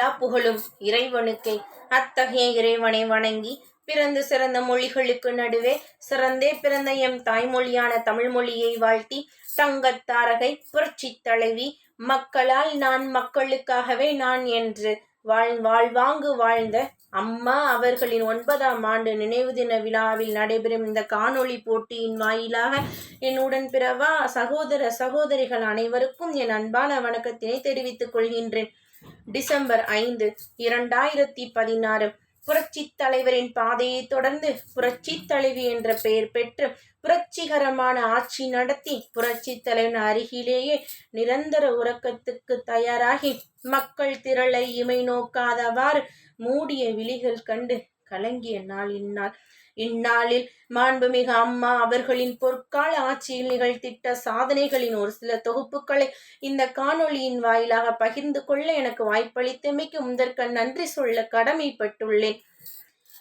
எல்லா புகழும் இறைவனுக்கே. அத்தகைய இறைவனை வணங்கி பிறந்து சிறந்த மொழிகளுக்கு நடுவே சிறந்தே பிறந்த எம் தாய்மொழியான தமிழ் மொழியை வாழ்த்தி தங்கத் தாரகை தழுவி தலைவி மக்களால் நான் மக்களுக்காகவே நான் என்று வாழ் வாழ்வாங்கு வாழ்ந்த அம்மா அவர்களின் ஒன்பதாம் ஆண்டு நினைவு தின விழாவில் நடைபெறும் இந்த காணொளி போட்டியின் வாயிலாக என்னுடன் பிறவா சகோதர சகோதரிகள் அனைவருக்கும் என் அன்பான வணக்கத்தினை தெரிவித்துக் கொள்கின்றேன். டிசம்பர் ஐந்து இரண்டாயிரத்தி பதினாறு. புரட்சித் தலைவரின் பாதையை தொடர்ந்து புரட்சி தலைவி என்ற பெயர் பெற்று புரட்சிகரமான ஆட்சி நடத்தி புரட்சித் தலைவன் அருகிலேயே நிரந்தர உறக்கத்துக்கு தயாராகி மக்கள் திரளை இமை நோக்காதவாறு மூடிய விழிகள் கண்டு கலங்கிய நாள் இந்நாள். இந்நாளில் மாண்புமிகு அம்மா அவர்களின் பொற்கால ஆட்சியில் நிகழ்த்திட்ட சாதனைகளின் ஒரு சில தொகுப்புகளை இந்த காணொளியின் வாயிலாக பகிர்ந்து கொள்ள எனக்கு வாய்ப்பளித்தமைக்கு முதற்க நன்றி சொல்ல கடமைப்பட்டுள்ளேன்.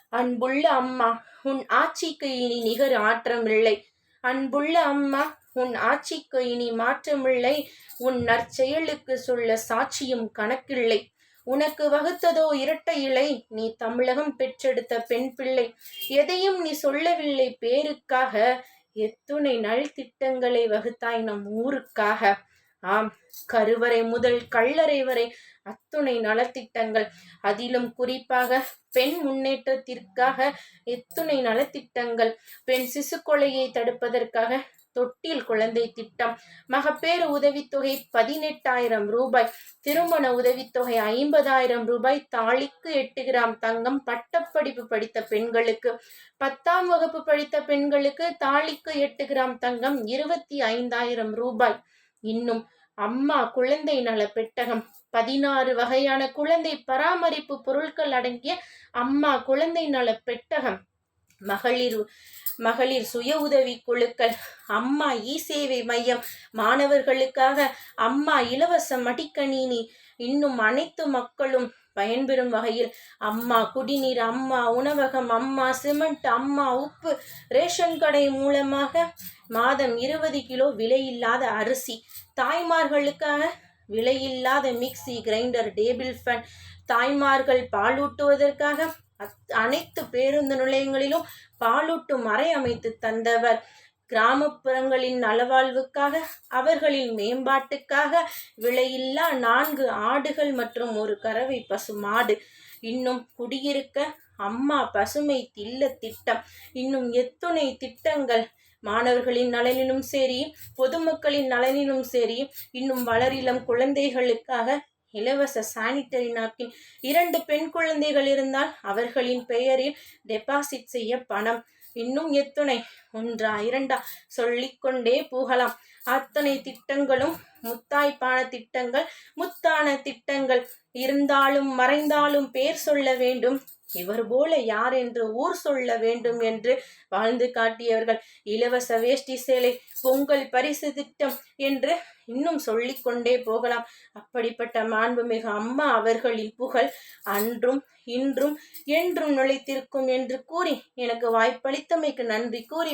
அன்புள்ள அம்மா உன் ஆட்சிக்கு இனி நிகர் ஆற்றமில்லை. அன்புள்ள அம்மா உன் ஆட்சிக்கு இனி மாற்றமில்லை. உன் நற்செயலுக்கு சொல்ல சாட்சியும் கணக்கில்லை. உனக்கு வகுத்ததோ இரட்டை இலை. நீ தமிழகம் பெற்றெடுத்த பெண் பிள்ளை. எதையும் நீ சொல்லவில்லை பேருக்காக. எத்துணை நல் திட்டங்களை வகுத்தாய் நம் ஊருக்காக. ஆம் கருவறை முதல் கல்லறை வரை அத்துணை நலத்திட்டங்கள். அதிலும் குறிப்பாக பெண் முன்னேற்றத்திற்காக எத்துணை நலத்திட்டங்கள். பெண் சிசு கொலையை தடுப்பதற்காக தொட்டில் குழந்தை திட்டம். மகப்பேறு உதவித்தொகை பதினெட்டாயிரம் ரூபாய். திருமண உதவித்தொகை ஐம்பதாயிரம் ரூபாய். தாலிக்கு எட்டு கிராம் தங்கம் பட்டப்படிப்பு படித்த பெண்களுக்கு. பத்தாம் வகுப்பு படித்த பெண்களுக்கு தாலிக்கு எட்டு கிராம் தங்கம் இருபத்தி ஐந்தாயிரம் ரூபாய். இன்னும் அம்மா குழந்தை நல பெட்டகம். பதினாறு வகையான குழந்தை பராமரிப்பு பொருட்கள் அடங்கிய அம்மா குழந்தை நல பெட்டகம். மகளிர் மகளிர் சுய உதவி குழுக்கள் அம்மா இ சேவை மையம் மாணவர்களுக்காக அம்மா இலவச மடிக்கணினி இன்னும் அனைத்து மக்களும் பயன்பெறும் வகையில் அம்மா குடிநீர் அம்மா உணவகம் அம்மா சிமெண்ட் அம்மா உப்பு ரேஷன் கடை மூலமாக மாதம் இருபது கிலோ விலையில்லாத அரிசி தாய்மார்களுக்காக விலையில்லாத மிக்சி கிரைண்டர் டேபிள் ஃபேன் தாய்மார்கள் பாலூட்டுவதற்காக அனைத்து பேருந்து நிலையங்களிலும் பாலூட்டும் அறை அமைத்து தந்தவர். கிராமப்புறங்களின் நலவாழ்வுக்காக அவர்களின் மேம்பாட்டுக்காக விலையில்லா நான்கு ஆடுகள் மற்றும் ஒரு கறவை பசு மாடு. இன்னும் குடியிருக்க அம்மா பசுமை தில்ல திட்டம். இன்னும் எத்துணை திட்டங்கள் மாணவர்களின் நலனிலும் சரி பொதுமக்களின் நலனிலும் சரி இன்னும் வளரிளம் குழந்தைகளுக்காக இலவச சானிட்டரி நாப்கின் இரண்டு பெண் குழந்தைகள் இருந்தால் அவர்களின் பெயரில் டெபாசிட் செய்ய பணம். இன்னும் எத்துணை ஒன்றா இரண்டா சொல்லிக்கொண்டே போகலாம். அத்தனை திட்டங்களும் முத்தாய்ப்பான திட்டங்கள் முத்தான திட்டங்கள். இருந்தாலும் மறைந்தாலும் பேர் சொல்ல வேண்டும். இவர் போல யார் என்று ஊர் சொல்ல வேண்டும் என்று வாழ்ந்து காட்டியவர்கள். இலவச வேஷ்டி சேலை பொங்கல் பரிசு திட்டம் என்று இன்னும் சொல்லிக்கொண்டே போகலாம். அப்படிப்பட்ட மாண்புமிகு அம்மா அவர்களின் புகழ் அன்றும் இன்றும் என்றும் நுழைத்திருக்கும் என்று கூறி எனக்கு வாய்ப்பளித்தமைக்கு நன்றி கூறி